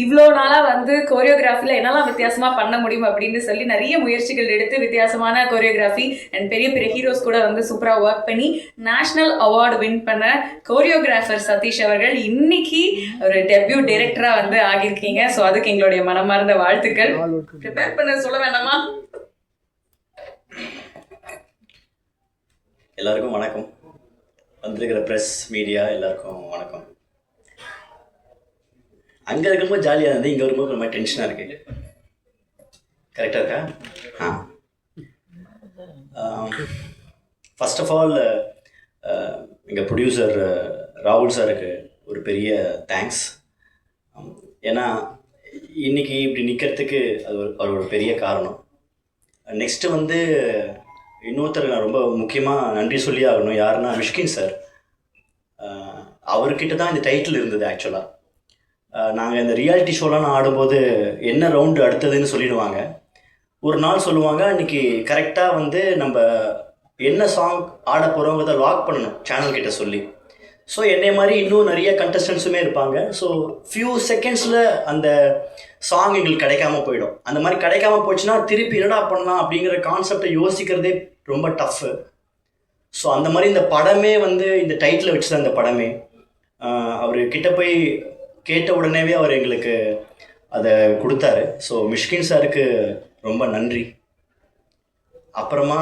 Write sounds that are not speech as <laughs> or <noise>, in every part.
இவ்வளோ நாளாக வந்து கோரியோகிராஃபியில் என்னெல்லாம் வித்தியாசமாக பண்ண முடியும் அப்படின்னு சொல்லி நிறைய முயற்சிகள் எடுத்து வித்தியாசமான கோரியோகிராஃபி அண்ட் பெரிய பெரிய ஹீரோஸ் கூட வந்து சூப்பராக ஒர்க் பண்ணி நேஷ்னல் அவார்டு வின் பண்ண கோரியோகிராஃபர் சதீஷ் அவர்கள் இன்னைக்கு ஒரு டெபியூ டைரக்டராக வந்து ஆகியிருக்கீங்க. ஸோ அதுக்கு எங்களுடைய மனமார்ந்த வாழ்த்துக்கள். ப்ரிப்பேர் பண்ண சொல்ல வேண்டாமா? எல்லாருக்கும் வணக்கம். வந்திருக்கிற ப்ரெஸ் மீடியா எல்லாருக்கும் வணக்கம். அங்கே இருக்கும்போது ஜாலியாக இருந்தது இங்கே வரும்போது ரொம்ப டென்ஷனாக இருக்கு. கரெக்டாக இருக்கா? ஆ. ஃபர்ஸ்ட் ஆஃப் ஆல் எங்கள் ப்ரொடியூசர் ராகுல் சாருக்கு ஒரு பெரிய தேங்க்ஸ் ஏன்னா இன்னைக்கு இப்படி நிற்கிறதுக்கு அது ஒரு அவர் ஒரு பெரிய காரணம். நெக்ஸ்ட்டு வந்து இன்னொருத்தர் நான் ரொம்ப முக்கியமாக நன்றி சொல்லி ஆகணும். யாருன்னா மிஷ்கின் சார். அவர்கிட்ட தான் இந்த டைட்டில் இருந்தது ஆக்சுவலாக நாங்கள் இந்த ரியாலிட்டி ஷோலாம் நான் ஆடும்போது என்ன ரவுண்டு அடுத்ததுன்னு சொல்லிடுவாங்க. ஒரு நாள் சொல்லுவாங்க அன்றைக்கி கரெக்டாக வந்து நம்ம என்ன சாங் ஆட போகிறோங்கிறத லாக் பண்ணணும் சேனல் கிட்ட சொல்லி. ஸோ என்னை மாதிரி இன்னும் நிறைய கண்டஸ்டன்ஸுமே இருப்பாங்க. ஸோ ஃபியூ செகண்ட்ஸில் அந்த சாங் எங்களுக்கு கிடைக்காம போயிடும். அந்த மாதிரி கிடைக்காம போச்சுன்னா திருப்பி என்னடா பண்ணலாம் அப்படிங்கிற கான்செப்டை யோசிக்கிறதே ரொம்ப டஃப்பு ஸோ அந்த மாதிரி இந்த படமே வந்து இந்த டைட்டில் வச்சு தான் இந்த படமே. அவர் கிட்ட போய் கேட்ட உடனேவே அவர் எங்களுக்கு அதை கொடுத்தாரு. ஸோ மிஷ்கின் சாருக்கு ரொம்ப நன்றி. அப்புறமா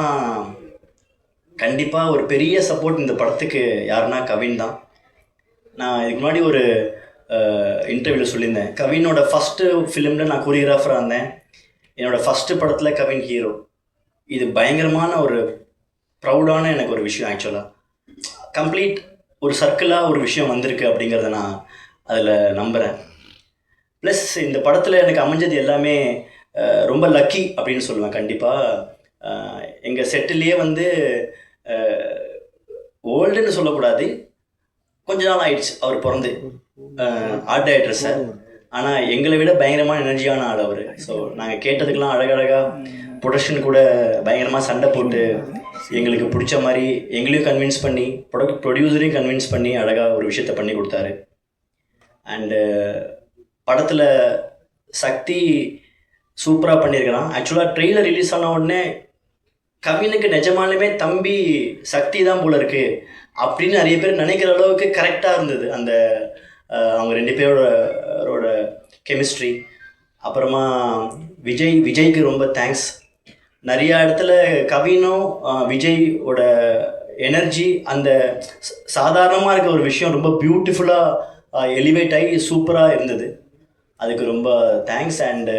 கண்டிப்பாக ஒரு பெரிய சப்போர்ட் இந்த படத்துக்கு யாருன்னா கவின் தான். நான் இதுக்கு முன்னாடி ஒரு இன்டர்வியூவில் சொல்லியிருந்தேன். கவினோட ஃபஸ்ட்டு ஃபிலிமில் நான் கொரியோகிராஃபராக இருந்தேன். என்னோடய ஃபஸ்ட்டு படத்தில் கவின் ஹீரோ இது பயங்கரமான ஒரு ப்ரௌடான எனக்கு ஒரு விஷயம் ஆக்சுவலாக கம்ப்ளீட் ஒரு சர்க்கிளாக ஒரு விஷயம் வந்திருக்கு அப்படிங்கிறத நான் அதில் நம்புகிறேன் ப்ளஸ் இந்த படத்தில் எனக்கு அமைஞ்சது எல்லாமே ரொம்ப லக்கி அப்படின்னு சொல்லுவேன் கண்டிப்பாக எங்கள் செட்டிலேயே வந்து ஓல்டுன்னு சொல்லக்கூடாது. கொஞ்ச நாள் ஆயிடுச்சு அவர் பிறந்து. ஆர்ட் டைரக்டர் சார் ஆனால் எங்களை விட பயங்கரமான எனர்ஜியான ஆள் அவர். ஸோ நாங்கள் கேட்டதுக்கெல்லாம் அழகழகாக ப்ரொடக்ஷன் கூட பயங்கரமாக சண்டை போட்டு எங்களுக்கு பிடிச்ச மாதிரி எங்களையும் கன்வின்ஸ் பண்ணி ப்ரொடக்ட் ப்ரொடியூசரையும் கன்வின்ஸ் பண்ணி அழகாக ஒரு விஷயத்த பண்ணி கொடுத்தாரு. அண்டு uh, படத்தில் சக்தி சூப்பராக பண்ணியிருக்கிறான் ஆக்சுவலாக ட்ரெய்லர் ரிலீஸ் ஆன உடனே கவினுக்கு நிஜமாலுமே தம்பி சக்தி தான் போல இருக்குது அப்படின்னு நிறைய பேர் நினைக்கிற அளவுக்கு கரெக்டாக இருந்தது. அந்த அவங்க ரெண்டு பேரோட கெமிஸ்ட்ரி அப்புறமா விஜய் விஜய்க்கு ரொம்ப தேங்க்ஸ் நிறைய இடத்துல கவினும் விஜயோட எனர்ஜி அந்த சாதாரணமாக இருக்க ஒரு விஷயம் ரொம்ப பியூட்டிஃபுல்லாக எலிவேட் ஆகி சூப்பராக இருந்தது. அதுக்கு ரொம்ப தேங்க்ஸ் அண்டு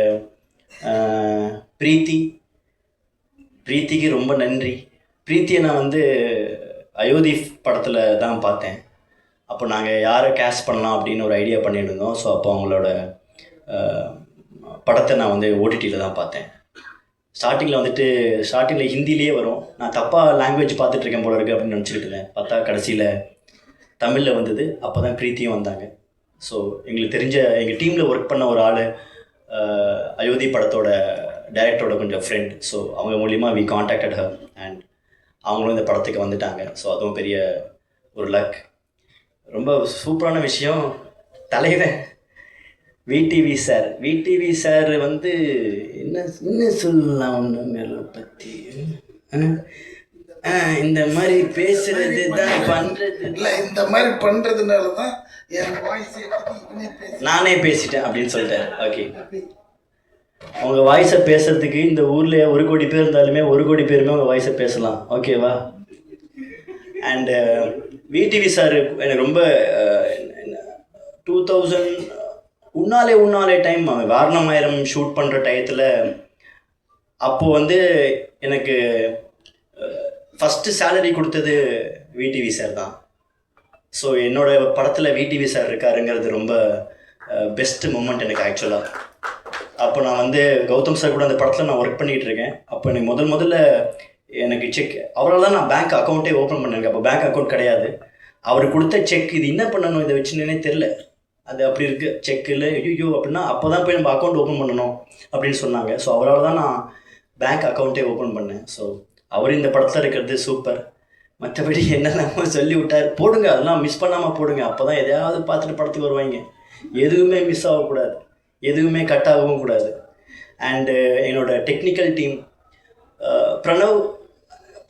பிரீத்தி. பிரீத்திக்கு ரொம்ப நன்றி. பிரீத்தியை நான் வந்து அயோத்தி படத்தில் தான் பார்த்தேன். அப்போ நாங்கள் யாரை கேஸ்ட் பண்ணலாம் அப்படின்னு ஒரு ஐடியா பண்ணியிருந்தோம். ஸோ அப்போ அவங்களோட படத்தை நான் வந்து ஓடிடியில் தான் பார்த்தேன். ஸ்டார்டிங்கில் வந்துட்டு ஸ்டார்டிங்கில் ஹிந்திலேயே வரும். நான் தப்பாக லாங்குவேஜ் பார்த்துட்ருக்கேன் போல இருக்குது அப்படின்னு நினச்சிக்கிட்டு இருந்தேன். பார்த்தா கடைசியில் தமிழில் வந்தது அப்போ தான் பிரீத்தியும் வந்தாங்க. ஸோ எங்களுக்கு தெரிஞ்ச எங்கள் டீமில் ஒர்க் பண்ண ஒரு ஆள் அயோத்தி படத்தோட டைரக்டரோட கொஞ்சம் ஃப்ரெண்ட் ஸோ அவங்க மூலிமா வி காண்டாக்டட் ஹர் அண்ட் அவங்களும் இந்த படத்துக்கு வந்துட்டாங்க. ஸோ அதுவும் பெரிய ஒரு லக் ரொம்ப சூப்பரான விஷயம். தலைவன். விடிவி சார் விடிவி சார் வந்து என்ன என்ன சொல்லலாம் ஒன்று பற்றி இந்த மாதிரி பேசுறது தான் பண்ணுறது இல்ல இந்த மாதிரி பண்றதுனால தான் என் வாய்ஸ் நானே பேசிட்டேன் அப்படின்னு சொல்லிட்டேன் ஓகே உங்க வாய்ஸை பேசுறதுக்கு இந்த ஊர்ல ஒரு கோடி பேர் இருந்தாலுமே ஒரு கோடி பேருமே உங்க வாய்ஸை பேசலாம். ஓகேவா அண்டு விடிவி சார் எனக்கு ரொம்ப டூ தௌசண்ட் உன்னாலே உன்னாலே டைம் வாரணமாயிரம் ஷூட் பண்ணுற டயத்தில் அப்போது வந்து எனக்கு ஃபஸ்ட்டு சேலரி கொடுத்தது விடிவி சார் தான். ஸோ என்னோட படத்தில் விடிவி சார் இருக்காருங்கிறது ரொம்ப பெஸ்ட் மூமெண்ட் எனக்கு ஆக்சுவலாக அப்போ நான் வந்து கௌதம் சார் கூட அந்த படத்தில் நான் ஒர்க் பண்ணிகிட்டு இருக்கேன். அப்போ எனக்கு முதல் முதல்ல எனக்கு செக் அவரால் தான் நான் பேங்க் அக்கௌண்ட்டே ஓப்பன் பண்ணேங்க அப்போ பேங்க் அக்கௌண்ட் கிடையாது. அவர் கொடுத்த செக் இது என்ன பண்ணணும்? இதை வச்சுன்னே தெரில அது அப்படி இருக்குது செக்கில் ஐயோ அப்படின்னா அப்போ தான் போய் நம்ம அக்கௌண்ட் ஓப்பன் பண்ணணும் அப்படின்னு சொன்னாங்க. ஸோ அவரால் தான் நான் பேங்க் அக்கௌண்ட்டே ஓப்பன் பண்ணேன். ஸோ அவர் இந்த படத்தில் இருக்கிறது சூப்பர் மற்றபடி என்னெல்லாமோ சொல்லி விட்டார் போடுங்க அதெல்லாம் மிஸ் பண்ணாமல் போடுங்க. அப்போ தான் எதையாவது பார்த்துட்டு படத்துக்கு வருவாங்க. எதுவுமே மிஸ் ஆகக்கூடாது. எதுவுமே கட் ஆகவும் கூடாது. அண்டு uh, என்னோட டெக்னிக்கல் டீம் uh, பிரணவ்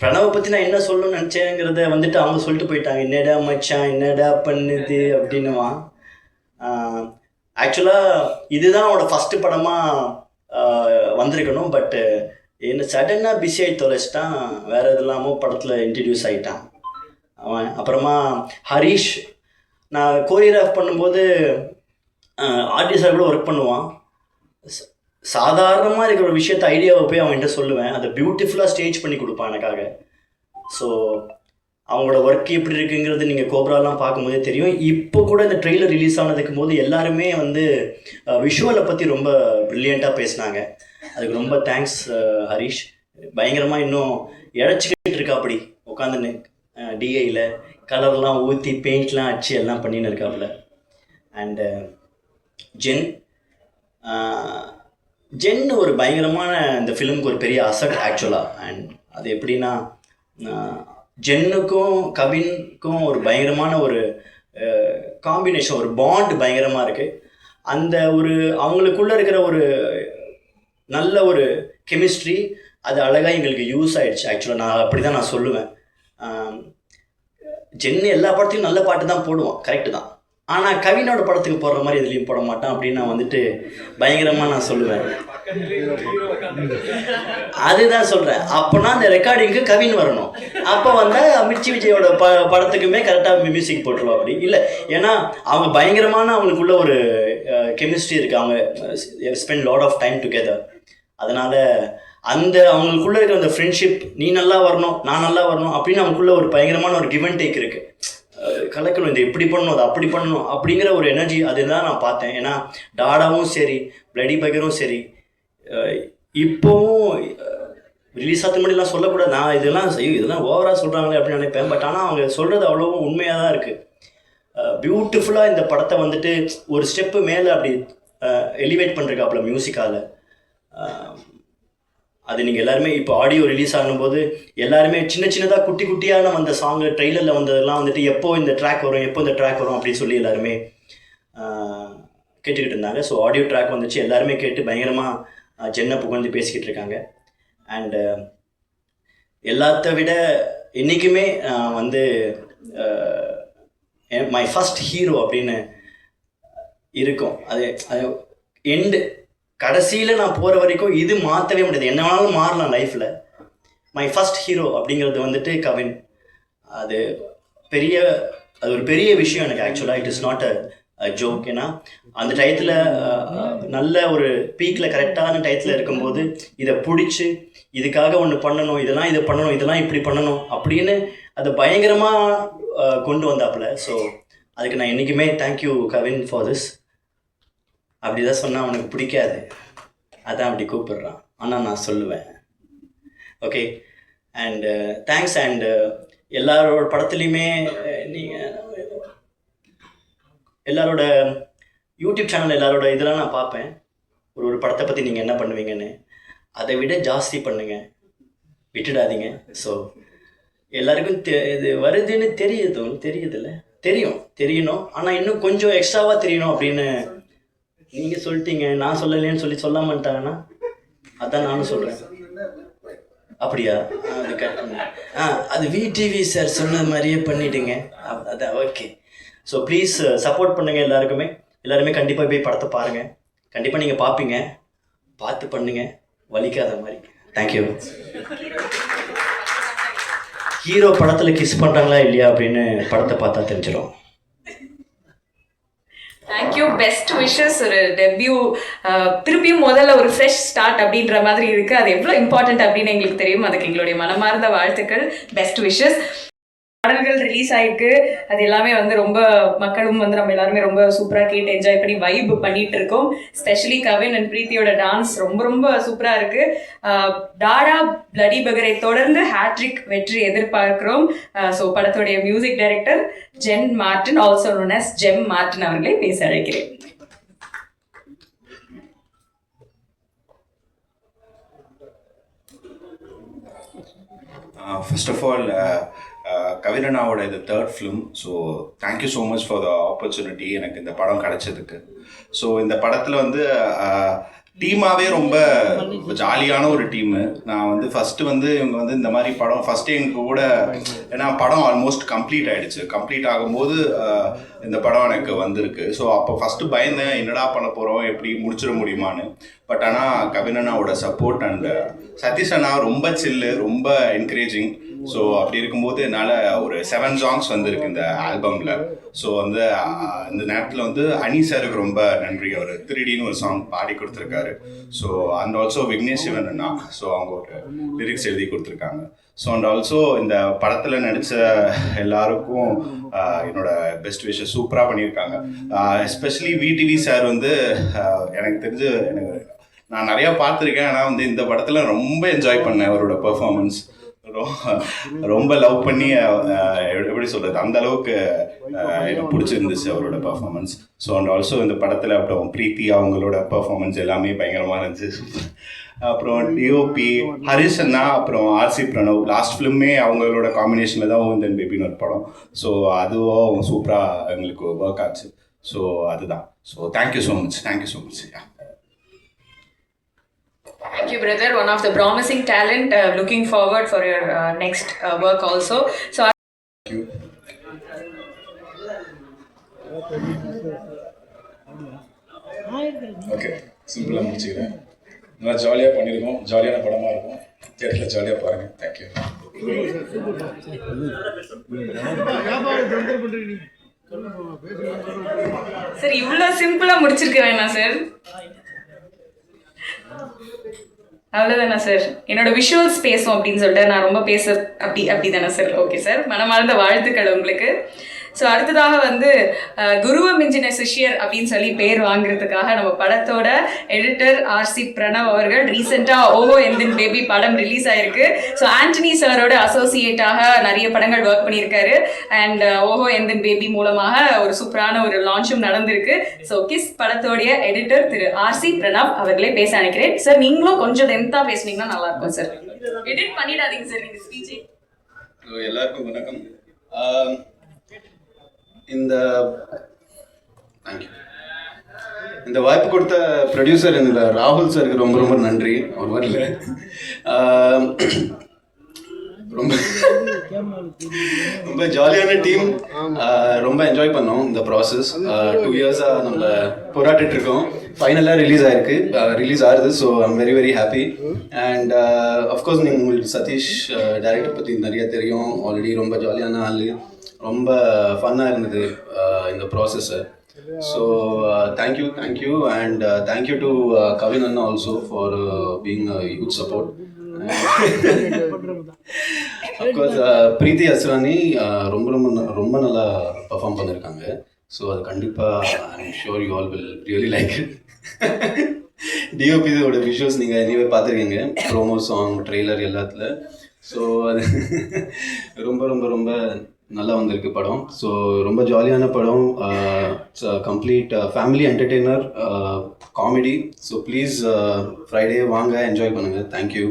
பிரணவை பற்றி நான் என்ன சொல்லணும்னு நினச்சேங்கிறத வந்துட்டு அவங்க சொல்லிட்டு போயிட்டாங்க. என்னடா மச்சான் என்னடா பண்ணுது அப்படின்னுவான் uh, ஆக்சுவலாக இதுதான் அவனோட ஃபஸ்ட்டு படமாக வந்திருக்கணும். பட்டு என்ன சடனாக பிஸி ஆகி தொலைச்சிட்டான் வேறு எது இல்லாமல் படத்தில் இன்ட்ரடியூஸ் ஆகிட்டான் அவன் அப்புறமா ஹரிஷ். நான் கோரியோகிராஃப் பண்ணும்போது ஆர்டிஸ்டாக கூட ஒர்க் பண்ணுவான். சாதாரணமாக இருக்கிற ஒரு விஷயத்த ஐடியாவை போய் அவன்கிட்ட சொல்லுவேன். அதை பியூட்டிஃபுல்லாக ஸ்டேஜ் பண்ணி கொடுப்பான் எனக்காக. ஸோ அவங்களோட ஒர்க் எப்படி இருக்குங்கிறது நீங்கள் கோப்ராலாம் பார்க்கும்போதே தெரியும். இப்போ கூட இந்த ட்ரெய்லர் ரிலீஸ் ஆனதுக்கு போது எல்லாருமே வந்து விஷுவலை பற்றி ரொம்ப ப்ரில்லியண்ட்டாக பேசினாங்க. அதுக்கு ரொம்ப தேங்க்ஸ் uh, ஹரிஷ். பயங்கரமாக இன்னும் இழைச்சிக்கிட்டு இருக்கா அப்படி உட்காந்துன்னு டிஐயில் uh, கலர்லாம் ஊற்றி பெயிண்ட்லாம் அடிச்சு எல்லாம் பண்ணின்னு இருக்காப்புல. அண்டு ஜென் ஜென் ஒரு பயங்கரமான இந்த ஃபிலிமுக்கு ஒரு பெரிய அசட் ஆக்சுவலாக அண்ட் அது எப்படின்னா uh, ஜென்னுக்கும் கவினுக்கும் ஒரு பயங்கரமான ஒரு காம்பினேஷன் ஒரு பாண்ட் பயங்கரமாக இருக்குது அந்த ஒரு அவங்களுக்குள்ளே இருக்கிற ஒரு நல்ல ஒரு கெமிஸ்ட்ரி அது அழகாக எங்களுக்கு யூஸ் ஆகிடுச்சு ஆக்சுவலாக நான் அப்படி தான் நான் சொல்லுவேன். ஜென்னு எல்லா படத்துலையும் நல்ல பாட்டு தான் போடுவான். கரெக்டு தான். ஆனால் கவினோட படத்துக்கு போடுற மாதிரி இதுலேயும் போட மாட்டான் அப்படின்னு நான் வந்துட்டு பயங்கரமாக நான் சொல்லுவேன். அதுதான் சொல்கிறேன் அப்போனா அந்த ரெக்கார்டிங்க்கு கவின் வரணும். அப்போ வந்தால் மிர்ச்சி விஜயோட ப படத்துக்குமே கரெக்டாக மியூசிக் போட்டுருவோம் அப்படி. இல்லை ஏன்னா அவங்க பயங்கரமான அவங்களுக்குள்ள ஒரு கெமிஸ்ட்ரி இருக்குது அவங்க spend lot of time together அதனால் அந்த அவங்களுக்குள்ள இருக்கிற அந்த ஃப்ரெண்ட்ஷிப் நீ நல்லா வரணும் நான் நல்லா வரணும் அப்படின்னு அவங்களுக்குள்ள ஒரு பயங்கரமான ஒரு கிவ் அண்ட் டேக் இருக்குது கலக்கணும் இதை இப்படி பண்ணணும் அது அப்படி பண்ணணும் அப்படிங்கிற ஒரு எனர்ஜி அதுதான் நான் பார்த்தேன். ஏன்னா டாடாவும் சரி பிளடி பகரும் சரி இப்போவும் ரிலீஸ் ஆகிற முன்னாடிலாம் சொல்லக்கூடாது. நான் இதெல்லாம் செய்யும் இதெல்லாம் ஓவராக சொல்கிறாங்களே அப்படின்னு நினைப்பேன். பட் ஆனால் அவங்க சொல்கிறது அவ்வளோவும் உண்மையாக தான் இருக்குது பியூட்டிஃபுல்லாக இந்த படத்தை வந்துட்டு ஒரு ஸ்டெப்பு மேலே அப்படி எலிவேட் பண்ணுறக்காப்புல மியூசிக்கால் அது நீங்கள் எல்லாருமே இப்போ ஆடியோ ரிலீஸ் ஆகும்போது எல்லாருமே சின்ன சின்னதாக குட்டி குட்டியான வந்த சாங்கு ட்ரெய்லரில் வந்ததெல்லாம் வந்துட்டு எப்போ இந்த ட்ராக் வரும் எப்போ இந்த ட்ராக் வரும் அப்படின்னு சொல்லி எல்லாருமே கேட்டுக்கிட்டு இருந்தாங்க. ஸோ ஆடியோ ட்ராக் வந்துச்சு. எல்லாருமே கேட்டு பயங்கரமாக ஜென்னை புகழ்ந்து பேசிக்கிட்டு இருக்காங்க. அண்டு எல்லாத்த விட என்றைக்குமே வந்து மை ஃபஸ்ட் ஹீரோ அப்படின்னு இருக்கும். அது அது எண்டு கடைசியில் நான் போகிற வரைக்கும் இது மாற்றவே முடியாது. என்ன வேணாலும் மாறலாம் லைஃப்பில் மை ஃபஸ்ட் ஹீரோ அப்படிங்கிறது வந்துட்டு கவின். அது பெரிய அது ஒரு பெரிய விஷயம் எனக்கு ஆக்சுவலாக it is not a joke ஏன்னா அந்த டயத்தில் நல்ல ஒரு பீக்கில் கரெக்டான டயத்தில் இருக்கும்போது இதை பிடிச்சி இதுக்காக ஒன்று பண்ணணும் இதெல்லாம் இதை பண்ணணும் இதெல்லாம் இப்படி பண்ணணும் அப்படின்னு அதை பயங்கரமாக கொண்டு வந்தாப்புல. ஸோ அதுக்கு நான் என்றைக்குமே தேங்க்யூ கவின் ஃபார் திஸ் அப்படி தான் சொன்னால் அவனுக்கு பிடிக்காது. அதான் அப்படி கூப்பிடுறான். ஆனால் நான் சொல்லுவேன். ஓகே அண்டு தேங்க்ஸ் அண்டு எல்லாரோட படத்துலையுமே uh, நீங்கள் எல்லாரோட யூடியூப் சேனல் எல்லாரோட இதெல்லாம் நான் பார்ப்பேன். ஒரு ஒரு படத்தை பற்றி நீங்கள் என்ன பண்ணுவீங்கன்னு. அதை விட ஜாஸ்தி பண்ணுங்கள் விட்டுடாதீங்க. ஸோ எல்லாருக்கும் தெ இது வருதுன்னு தெரியுது தெரியுதுல்ல? தெரியும். தெரியணும். ஆனால் இன்னும் கொஞ்சம் எக்ஸ்ட்ராவாக தெரியணும் அப்படின்னு நீங்கள் சொல்லிட்டீங்க நான் சொல்லலைன்னு சொல்லி சொல்ல மாட்டாங்கன்னா அதான் நானும் சொல்கிறேன் அப்படியா? ஆ, அது கட் ஆ அது விடிவி சார் சொன்ன மாதிரியே பண்ணிடுங்க. அ- அதான் ஓகே ஸோ ப்ளீஸ் சப்போர்ட் பண்ணுங்கள் எல்லாருக்குமே. எல்லாருமே கண்டிப்பாக போய் படத்தை பாருங்கள் கண்டிப்பாக நீங்கள் பார்ப்பீங்க பார்த்து பண்ணுங்க. வலிக்காத மாதிரி. தேங்க்யூ ஹீரோ படத்தில் கிஸ் பண்ணுறாங்களா இல்லையா அப்படின்னு படத்தை பார்த்தா தெரிஞ்சிடும் தேங்க்யூ பெஸ்ட் விஷஸ் ஒரு டெபியூ uh, திருப்பியும் முதல்ல ஒரு ஃப்ரெஷ் ஸ்டார்ட் அப்படின்ற மாதிரி இருக்கு. அது எவ்வளோ இம்பார்ட்டன்ட் அப்படின்னு எங்களுக்கு தெரியும். அதுக்கு எங்களுடைய மனமார்ந்த வாழ்த்துக்கள். பெஸ்ட் விஷஸ் பாடல்கள் ரிலீஸ் ஆயிருக்கு. அது எல்லாமே வந்து ரொம்ப மக்களும் வந்து நம்ம எல்லாருமே ரொம்ப சூப்பராக கேட்டு என்ஜாய் பண்ணி வைப் பண்ணிட்டு இருக்கோம். ஸ்பெஷலி கவின் அண்ட் பிரீத்தியோட டான்ஸ் ரொம்ப ரொம்ப சூப்பராக இருக்கு. டாடா பிளடி பகரை தொடர்ந்து ஹேட்ரிக் வெற்றி எதிர்பார்க்கிறோம். ஸோ படத்துடைய music director Jen Martin also known as Gem Martin அவர்களை பேச அழைக்கிறேன். ஃபர்ஸ்ட் ஆஃப் ஆல் கவிரனாவோட இது third film so thank you so much for the opportunity எனக்கு இந்த படம் கிடைச்சதுக்கு. ஸோ இந்த படத்தில் வந்து டீமாகவே ரொம்ப ஜாலியான ஒரு டீமு. நான் வந்து ஃபஸ்ட்டு வந்து இவங்க வந்து இந்த மாதிரி படம் ஃபஸ்ட்டு எங்க கூட ஏன்னா படம் ஆல்மோஸ்ட் கம்ப்ளீட் ஆகிடுச்சு கம்ப்ளீட் ஆகும்போது இந்த படம் எனக்கு வந்திருக்கு. ஸோ அப்போ ஃபஸ்ட்டு பயந்தேன் என்னடா பண்ண போகிறோம் எப்படி முடிச்சிட முடியுமான்னு. பட் ஆனால் கவினனாவோட சப்போர்ட் அண்ட் சதீஷ் அண்ணா ரொம்ப சில்லு ரொம்ப என்கரேஜிங் ஸோ அப்படி இருக்கும்போது என்னால் ஒரு செவன் சாங்ஸ் வந்திருக்கு இந்த ஆல்பமில் ஸோ வந்து இந்த நேரத்தில் வந்து அனி சாருக்கு ரொம்ப நன்றி. அவர் திருடின்னு ஒரு சாங் பாடி கொடுத்துருக்காரு. So and also Vignesh Shivan so அவங்க ஒரு லிரிக்ஸ் எழுதி கொடுத்துருக்காங்க. ஸோ அண்ட் ஆல்சோ இந்த படத்தில் நடித்த எல்லாருக்கும் என்னோட பெஸ்ட் விஷயம் சூப்பராக பண்ணியிருக்காங்க. எஸ்பெஷலி விடிவி சார் வந்து எனக்கு தெரிஞ்சு எனக்கு நான் நிறையா பார்த்துருக்கேன். ஆனால் வந்து இந்த படத்தில் ரொம்ப என்ஜாய் பண்ணேன் அவரோட பெர்ஃபார்மன்ஸ் ரொம்ப லவ் பண்ணி எப்படி சொல்றது அந்த அளவுக்கு எனக்கு பிடிச்சிருந்துச்சு அவரோட பர்ஃபார்மன்ஸ் ஸோ அண்ட் ஆல்சோ இந்த படத்தில் அப்புறம் பிரீத்தி அவங்களோட பர்ஃபார்மன்ஸ் எல்லாமே பயங்கரமாக இருந்துச்சு. அப்புறம் டிஓபி ஹரிஷ் அண்ணா அப்புறம் ஆர்சி பிரணவ். லாஸ்ட் ஃபிலிமே அவங்களோட காம்பினேஷனில் தான் ஓந்தன் பேபின்னு ஒரு படம். ஸோ அதுவும் சூப்பராக எங்களுக்கு ஒர்க் ஆச்சு. ஸோ அதுதான். So thank you so much thank you so much yeah Thank you, brother. One of the promising talent. Uh, looking forward for your uh, next uh, work also. So, okay சிம்பிளாக முடிச்சுக்கிறேன் நல்லா ஜாலியாக பண்ணியிருக்கோம் ஜாலியான படமாக இருக்கும் தேட்டரில் ஜாலியாக பாருங்கள் தேங்க்யூ சார் இவ்வளோ சிம்பிளா முடிச்சிருக்க வேணாம் சார் அவ்வளோதானே சார் என்னோட விஷுவல்ஸ் பேசும் அப்படின்னு சொல்லிட்டு நான் ரொம்ப பேச அப்படி அப்படி தானே சார் ஓகே சார் மனமார்ந்த வாழ்த்துக்கள் உங்களுக்கு. ஸோ அடுத்ததாக வந்து அஹ், குருவை மிஞ்சின சிஷ்யர் அப்படின்னு சொல்லி பேர் வாங்குறதுக்காக நம்ம படத்தோட எடிட்டர் ஆர்சி பிரணவ் அவர்கள் ரீசெண்டாக ஓஹோ எந்தின் பேபி படம் ரிலீஸ் ஆயிருக்கு. ஸோ ஆண்டனி சாரோட அசோசியேட்டாக நிறைய படங்கள் ஒர்க் பண்ணியிருக்காரு. அண்ட் ஓஹோ எந்தின் பேபி மூலமாக ஒரு சூப்பரான ஒரு லான்ச்சும் நடந்திருக்கு. ஸோ கிஸ் படத்தோடைய எடிட்டர் திரு ஆர்சி பிரணவ் அவர்களே பேச நினைக்கிறேன் சார் நீங்களும் கொஞ்சம் லென்த்தாக பேசுனீங்கன்னா நல்லா இருக்கும் சார் எடிட் பண்ணிடாதீங்க சார் நீங்கள் ஸ்பீச்சே எல்லாருக்கும் வணக்கம். இந்த தேங்க்யூ இந்த வாய்ப்பு கொடுத்த ப்ரொடியூசர் இந்த ராகுல் சாருக்கு ரொம்ப ரொம்ப நன்றி. அவர் வரல. ரொம்ப ரொம்ப ஜாலியான டீம் ரொம்ப என்ஜாய் பண்ணோம் இந்த ப்ராசஸ் டூ இயர்ஸாக நம்ம போராடிட்டு இருக்கோம். ஃபைனலாக ரிலீஸ் ஆயிருக்கு. ரிலீஸ் ஆகுது. So I'm very very happy and of course நீங்கள் உங்களுக்கு சதீஷ் டேரக்டர் பற்றி நிறைய தெரியும். ஆல்ரெடி ரொம்ப ஜாலியான ஆள். ரொம்ப ஃபன்னாக இருந்தது இந்த process so thank you thank you and thank you to Kavin Anna also for being youth support of course Preethi Asrani ரொம்ப ரொம்ப ந- ரொம்ப நல்லா பர்ஃபார்ம் பண்ணியிருக்காங்க ஸோ அது கண்டிப்பாக I sure you all will really like it டிஓபியோட visuals நீங்கள் anyway பார்த்துருக்கீங்க. ப்ரோமோ சாங் ட்ரெய்லர் எல்லாத்துல. ஸோ அது ரொம்ப ரொம்ப ரொம்ப நல்லா வந்திருக்கு படம். ஸோ ரொம்ப ஜாலியான படம். Complete family entertainer comedy so please Friday வாங்க என்ஜாய் பண்ணுங்கள் thank you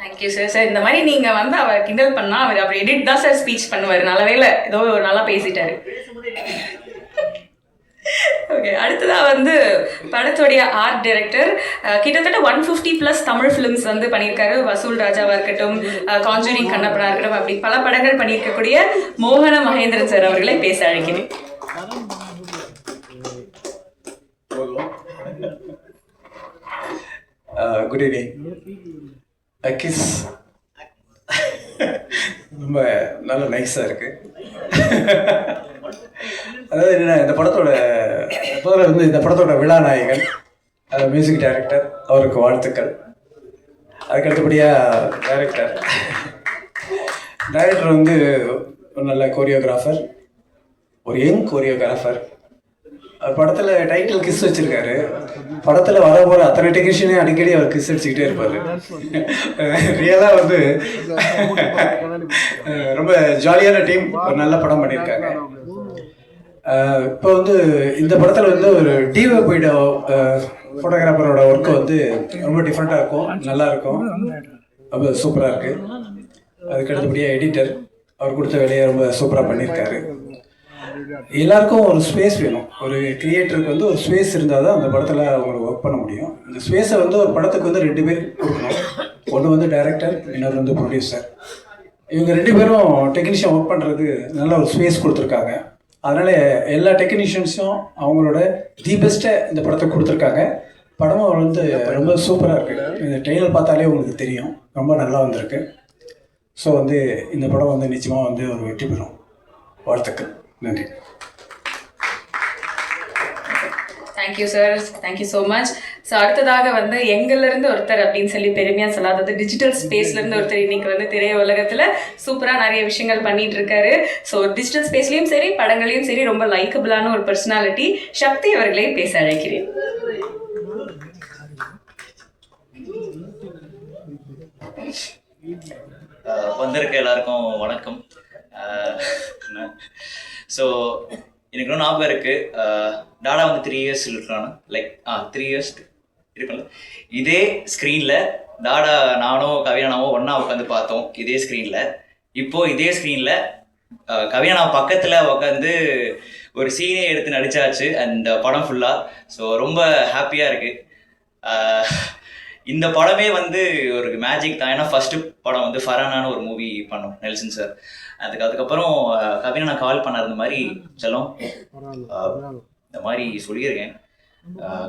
thank you sir sir இந்த மாதிரி நீங்கள் வந்து அவர் கிண்டல் பண்ணால் அவர் அவர் எடிட் தான் சார் ஸ்பீச் பண்ணுவார். நல்ல இல்லை. ஏதோ ஒரு நல்லா பேசிட்டாரு. ஓகே அடுத்ததாக வந்து படத்துடைய ஆர்ட் டைரக்டர் கிட்டத்தட்ட one fifty plus Tamil films வந்து பண்ணியிருக்காரு. வசூல் ராஜாவாக இருக்கட்டும் காஞ்சூரிங் கண்ணப்பனா இருக்கட்டும் அப்படி பல படங்கள் பண்ணியிருக்கக்கூடிய மோகன மகேந்திரன் சார் அவர்களை பேச அழைக்கிறேன். குட் ஈவினிங் அக்கிஸ் ரொம்ப நல்ல நைஸாக இருக்கு. <laughs> அதாவது என்ன இந்த படத்தோட முதல்ல வந்து இந்த படத்தோட விழா நாயகன் மியூசிக் டைரக்டர் அவருக்கு வாழ்த்துக்கள். அதுக்கு அடுத்தபடியாக டைரக்டர் டைரக்டர் வந்து ஒரு நல்ல கோரியோகிராஃபர் ஒரு யங் கோரியோகிராஃபர் படத்தில் டைட்டில் கிஸ் வச்சிருக்காரு. படத்தில் வர போகிற அத்தனை டெக்னீஷியனையும் அடிக்கடி அவர் கிஸ் அடிச்சுக்கிட்டே இருப்பார். ரியலாக வந்து ரொம்ப ஜாலியான டீம் ஒரு நல்ல படம் பண்ணியிருக்காங்க இப்போ வந்து இந்த படத்தில் வந்து ஒரு டிஓபியோட ஃபோட்டோகிராஃபரோட ஒர்க்கு வந்து ரொம்ப டிஃப்ரெண்ட்டாக இருக்கும் நல்லா இருக்கும். ரொம்ப சூப்பராக இருக்குது அதுக்கு அடுத்தபடியாக எடிட்டர் அவர் கொடுத்த வேலையை ரொம்ப சூப்பராக பண்ணியிருக்காரு. எல்லாருக்கும் ஒரு ஸ்பேஸ் வேணும். ஒரு கிரியேட்டருக்கு வந்து ஒரு ஸ்பேஸ் இருந்தால் தான் அந்த படத்தில் அவங்களுக்கு ஒர்க் பண்ண முடியும். இந்த ஸ்பேஸை வந்து ஒரு படத்துக்கு வந்து ரெண்டு பேர் கொடுக்கணும். ஒன்று வந்து டைரக்டர் இன்னொரு வந்து ப்ரொடியூசர் இவங்க ரெண்டு பேரும் டெக்னீஷியன் ஒர்க் பண்ணுறது நல்ல ஒரு ஸ்பேஸ் கொடுத்துருக்காங்க. அதனால் எல்லா டெக்னீஷியன்ஸும் அவங்களோட தி பெஸ்ட்டை இந்த படத்தை கொடுத்துருக்காங்க. படமும் வந்து ரொம்ப சூப்பராக இருக்குது இந்த ட்ரெயிலர் பார்த்தாலே உங்களுக்கு தெரியும். ரொம்ப நல்லா வந்திருக்கு. ஸோ வந்து இந்த படம் வந்து நிச்சயமாக வந்து ஒரு வெற்றி பெறும். வாழ்த்துக்கள். நன்றி. Thank you sir thank you so much so அடுத்ததாக வந்து எங்கள்லேருந்து ஒருத்தர் அப்படின்னு சொல்லி பெருமையாக சொல்லாதது டிஜிட்டல் ஸ்பேஸ்லேருந்து ஒருத்தர் இன்னைக்கு வந்து திரைய உலகத்தில் சூப்பராக நிறைய விஷயங்கள் பண்ணிட்டு இருக்காரு. ஸோ டிஜிட்டல் ஸ்பேஸ்லையும் சரி படங்களையும் சரி ரொம்ப லைக்கபிளான ஒரு பர்சனாலிட்டி சக்தி அவர்களை பேச அழைக்கிறேன். வந்திருக்க எல்லாருக்கும் வணக்கம். ஸோ எனக்கு இன்னும் ஞாபகம் இருக்கு. டாடா வந்து த்ரீ இயர்ஸ் இருக்கான லைக் ஆ த்ரீ இயர்ஸ் இருக்குல்ல இதே ஸ்க்ரீனில் டாடா நானும் கவினாவும் ஒன்றா உட்காந்து பார்த்தோம் இதே ஸ்க்ரீனில் இப்போ இதே ஸ்க்ரீனில் கவினா பக்கத்தில் உட்காந்து ஒரு சீனே எடுத்து நடிச்சாச்சு. அந்த படம் ஃபுல்லாக ஸோ ரொம்ப ஹாப்பியாக இருக்குது இந்த படமே வந்து ஒரு மேஜிக் தான். ஏன்னா ஃபர்ஸ்ட் படம் வந்து ஃபரானான ஒரு மூவி பண்ணோம் நெல்சன் சார் அதுக்கு அதுக்கப்புறம் கவினா நான் கால் பண்ண இந்த மாதிரி செல்லம் இந்த மாதிரி சொல்லியிருக்கேன்.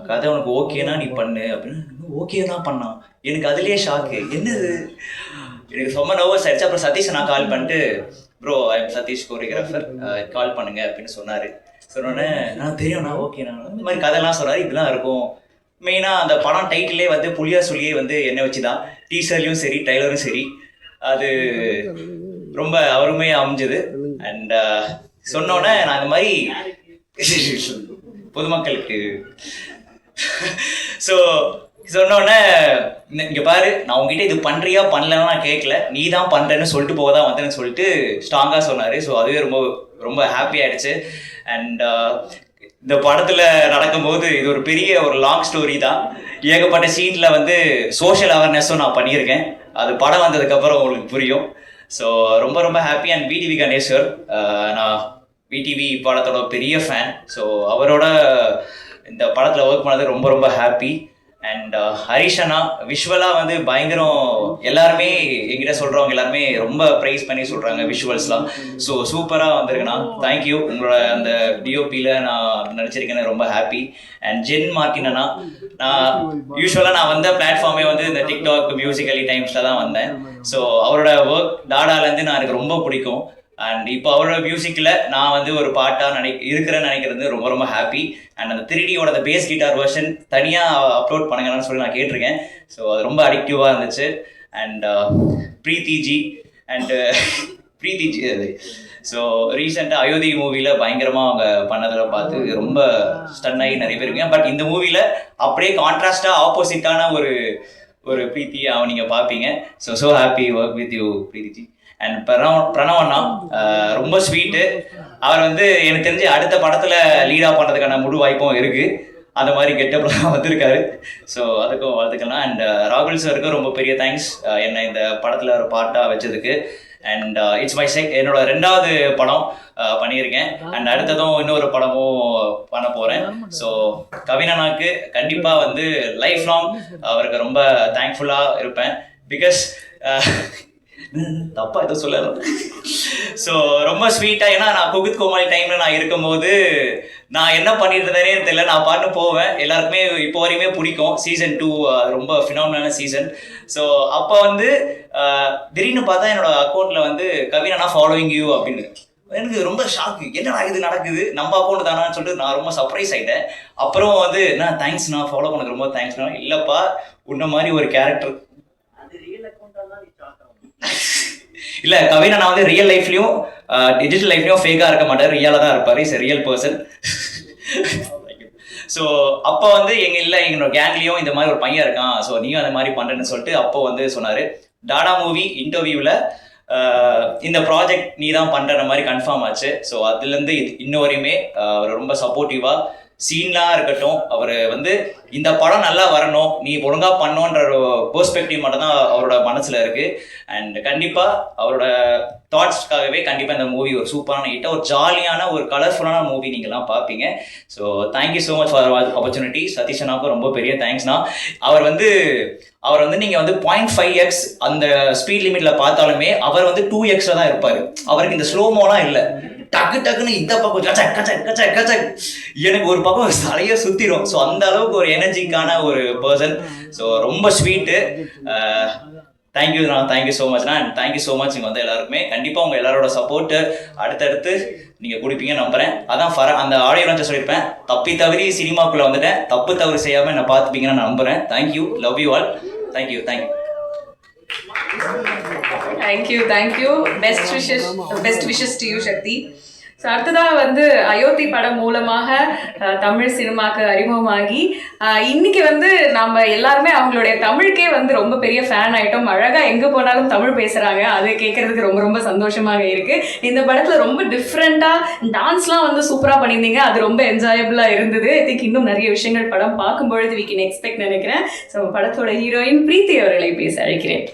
கதை உனக்கு ஓகேனா நீ பண்ணு அப்படின்னு ஓகே தான் பண்ணான். எனக்கு அதுலயே ஷாக்கு என்னது? எனக்கு ரொம்ப நர்வஸ் ஆயிடுச்சு. அப்புறம் சதீஷ் நான் கால் பண்ணிட்டு bro I am Sathish choreographer call பண்ணுங்க அப்படின்னு சொன்னாரு. சொன்னோடனே நான் தெரியும் நான் ஓகே நான் இந்த மாதிரி கதைலாம் சொன்னார் இப்படிலாம் இருக்கும். மெயினாக அந்த படம் டைட்டிலே வந்து புளியா சொல்லியே வந்து என்னை வச்சு தான் டீசர்லையும் சரி டைலரும் சரி. அது ரொம்ப அருமையாக அமைஞ்சது. அண்ட் சொன்னோன்னே நான் இந்த மாதிரி பொதுமக்களுக்கு. ஸோ சொன்னோடனே இங்கே பாரு நான் உங்ககிட்ட இது பண்ணுறியா பண்ணலன்னா நான் கேட்கல நீ தான் பண்ணுறேன்னு சொல்லிட்டு போக தான் வந்தேன்னு சொல்லிட்டு ஸ்ட்ராங்காக சொன்னார். ஸோ அதுவே ரொம்ப ரொம்ப ஹாப்பி ஆயிடுச்சு. அண்ட் uh, இந்த படத்தில் நடக்கும்போது இது ஒரு பெரிய ஒரு லாங் ஸ்டோரி தான். ஏகப்பட்ட சீனில் வந்து சோஷியல் அவேர்னஸும் நான் பண்ணியிருக்கேன். அது படம் வந்ததுக்கப்புறம் உங்களுக்கு புரியும். ஸோ ரொம்ப ரொம்ப ஹாப்பி அண்ட் பிடிவி கணேஸ்வர் நான் விடிவி படத்தோட பெரிய ஃபேன் ஸோ அவரோட இந்த படத்தில் ஒர்க் பண்ணது ரொம்ப ரொம்ப ஹாப்பி அண்ட் ஹரிஷனா விஷுவலாக வந்து பயங்கரம் எல்லாருமே எங்கிட்ட சொல்கிறவங்க எல்லாருமே ரொம்ப ப்ரைஸ் பண்ணி சொல்கிறாங்க விஷுவல்ஸ்லாம் ஸோ சூப்பராக வந்திருக்குண்ணா. தேங்க்யூ உங்களோட அந்த டிஓபியில் நான் நடிச்சிருக்கேன்னு ரொம்ப ஹாப்பி அண்ட் ஜென் மார்டினா நான் யூஸ்வலாக நான் வந்த பிளாட்ஃபார்மே வந்து இந்த டிக்டாக் மியூசிக்கலி டைம்ஸில் தான் வந்தேன். ஸோ அவரோட ஒர்க் டாடாலேருந்து நான் எனக்கு ரொம்ப பிடிக்கும். அண்ட் இப்போ அவரோட மியூசிக்கில் நான் வந்து ஒரு பாட்டாக நினை இருக்கிறேன்னு நினைக்கிறது ரொம்ப ரொம்ப ஹாப்பி அண்ட் அந்த த்ரீடியோட அந்த பேஸ் கிட்டார் வெர்ஷன் தனியாக அப்லோட் பண்ணுங்கன்னு சொல்லி நான் கேட்டிருக்கேன். ஸோ அது ரொம்ப அடிக்டிவாக இருந்துச்சு. அண்ட் ப்ரீத்திஜி அண்டு ப்ரீத்திஜி அது. ஸோ ரீசெண்டாக அயோத்தி மூவியில் பயங்கரமாக அவங்க பண்ணதில் பார்த்து ரொம்ப ஸ்டன் ஆகி நிறைய பேர் இருக்கேன் பட் இந்த மூவியில் அப்படியே கான்ட்ராஸ்டாக ஆப்போசிட்டான ஒரு ஒரு ப்ரீத்தியை அவன் நீங்கள் பார்ப்பீங்க. So so happy work with you பிரீத்திஜி and Pranav பிரணவண்ணா ரொம்ப ஸ்வீட்டு அவர் வந்து எனக்கு தெரிஞ்சு அடுத்த படத்தில் லீடாக பண்ணுறதுக்கான முழு வாய்ப்பும் இருக்குது அந்த மாதிரி கெட்டப்லாம் வந்திருக்காரு. ஸோ அதுக்கும் வாழ்த்துக்கலாம் அண்ட் ராகுல் சாருக்கும் ரொம்ப பெரிய தேங்க்ஸ் என்னை இந்த படத்தில் ஒரு பாட்டாக வச்சதுக்கு. அண்ட் இட்ஸ் மை செக் என்னோட ரெண்டாவது படம் அஹ், பண்ணியிருக்கேன். அண்ட் அடுத்ததும் இன்னொரு படமும் பண்ண போகிறேன் ஸோ கவினனாக்கு கண்டிப்பாக வந்து லைஃப் லாங் அவருக்கு ரொம்ப தேங்க்ஃபுல்லாக இருப்பேன். பிகாஸ் தப்பா எதுவும் சொல்லலாம். ஸோ ரொம்ப ஸ்வீட்டாக ஏன்னா நான் குகுத் கோமாளி டைமில் நான் இருக்கும்போது நான் என்ன பண்ணிட்டு இருந்தேனே தெரியல. நான் பாட்டு போவேன். எல்லாருக்குமே இப்போ வரையுமே பிடிக்கும். சீசன் டூ ரொம்ப ஃபினாமினான சீசன் ஸோ அப்போ வந்து திடீர்னு பார்த்தா என்னோட அக்கௌண்ட்டில் வந்து கவினா ஃபாலோவிங் யூ அப்படின்னு. எனக்கு ரொம்ப ஷாக்கு என்னடா இது நடக்குது? நம்ம அக்கௌண்ட் தானான்னு சொல்லிட்டு நான் ரொம்ப சர்ப்ரைஸ் ஆயிட்டேன். அப்புறம் வந்து நான் தேங்க்ஸ் நான் ஃபாலோ பண்ணக்கு ரொம்ப தேங்க்ஸ்ண்ணா இல்லைப்பா உன்ன மாதிரி ஒரு கேரக்டர் இல்ல கவினா நான் வந்து ரியல் லைஃப்லயும் டிஜிட்டல் லைஃப்லயும் ஃபேக்கா இருக்க மாட்டார் ரியலா தான் இருப்பாரு. இஸ் ரியல் பர்சன் ஸோ அப்போ வந்து எங்க இல்ல எங்களோட கேங்லயும் இந்த மாதிரி ஒரு பையன் இருக்கான். ஸோ நீயும் அந்த மாதிரி பண்றேன்னு சொல்லிட்டு அப்போ வந்து சொன்னாரு. டாடா மூவி இன்டர்வியூவில் இந்த ப்ராஜெக்ட் நீ தான் பண்ணுற மாதிரி கன்ஃபார்ம் ஆச்சு. ஸோ அதுலேருந்து இது இன்ன வரையுமே அவர் ரொம்ப சப்போர்ட்டிவாக சீனாக இருக்கட்டும் அவர் வந்து இந்த படம் நல்லா வரணும் நீ ஒழுங்காக பண்ணோன்ற ஒரு பெர்ஸ்பெக்டிவ் மட்டும் தான் அவரோட மனசில் இருக்குது அண்ட் கண்டிப்பாக அவரோட தாட்ஸ்க்காகவே கண்டிப்பாக இந்த மூவி ஒரு சூப்பரான ஹிட்டாக ஒரு ஜாலியான ஒரு கலர்ஃபுல்லான மூவி நீங்கள்லாம் பார்ப்பீங்க so thank you so much for opportunity Sathish ரொம்ப பெரிய தேங்க்ஸ்ண்ணா அவர் வந்து அவர் வந்து நீங்கள் வந்து பாயிண்ட் ஃபைவ் எக்ஸ் அந்த ஸ்பீட் லிமிட்டில் பார்த்தாலுமே அவர் வந்து டூ எக்ஸில் தான் இருப்பார். அவருக்கு இந்த ஸ்லோமோலாம் இல்லை. டக்கு டக்குன்னு இந்த பக்கம் கச்சக் கச்சக் கச்ச கச்சக் எனக்கு ஒரு பக்கம் தலையை சுத்திரும். ஸோ அந்த அளவுக்கு ஒரு எனர்ஜிக்கான ஒரு பர்சன் ஸோ ரொம்ப ஸ்வீட்டு தேங்க்யூ நான் thank you so மச்ண்ணா and thank you so much இங்கே வந்து எல்லாருக்குமே. கண்டிப்பாக உங்கள் எல்லாரோட சப்போர்ட்டு அடுத்தடுத்து நீங்கள் கொடுப்பீங்கன்னு நம்புறேன். அதான் ஃபர அந்த ஆடியோ லான்ச்சை சொல்லியிருப்பேன். தப்பி தவறி சினிமாக்குள்ளே வந்துட்டேன். தப்பு தவறு செய்யாமல் என்னை பார்த்துப்பீங்கன்னு நான் நம்புறேன். Thank you love you all thank you thank you thank you thank you best wishes best wishes to you Sakthi so அடுத்ததாக வந்து அயோத்தி படம் மூலமாக தமிழ் சினிமாக்கு அறிமுகமாகி இன்னைக்கு வந்து நம்ம எல்லாருமே அவங்களுடைய தமிழுக்கே வந்து ரொம்ப பெரிய ஃபேன் ஆயிட்டோம். அழகாக எங்கே போனாலும் தமிழ் பேசுகிறாங்க அது கேட்கறதுக்கு ரொம்ப ரொம்ப சந்தோஷமாக இருக்கு. இந்த படத்தில் ரொம்ப டிஃப்ரெண்ட்டாக டான்ஸ்லாம் வந்து சூப்பராக பண்ணியிருந்தீங்க. அது ரொம்ப என்ஜாயபிளாக இருந்தது. ஐ திங்க் இன்னும் நிறைய விஷயங்கள் படம் பார்க்கும்பொழுது வி கேன் எக்ஸ்பெக்ட் நினைக்கிறேன். ஸோ படத்தோட ஹீரோயின் பிரீத்தி அவர்களை பேச அழைக்கிறேன்.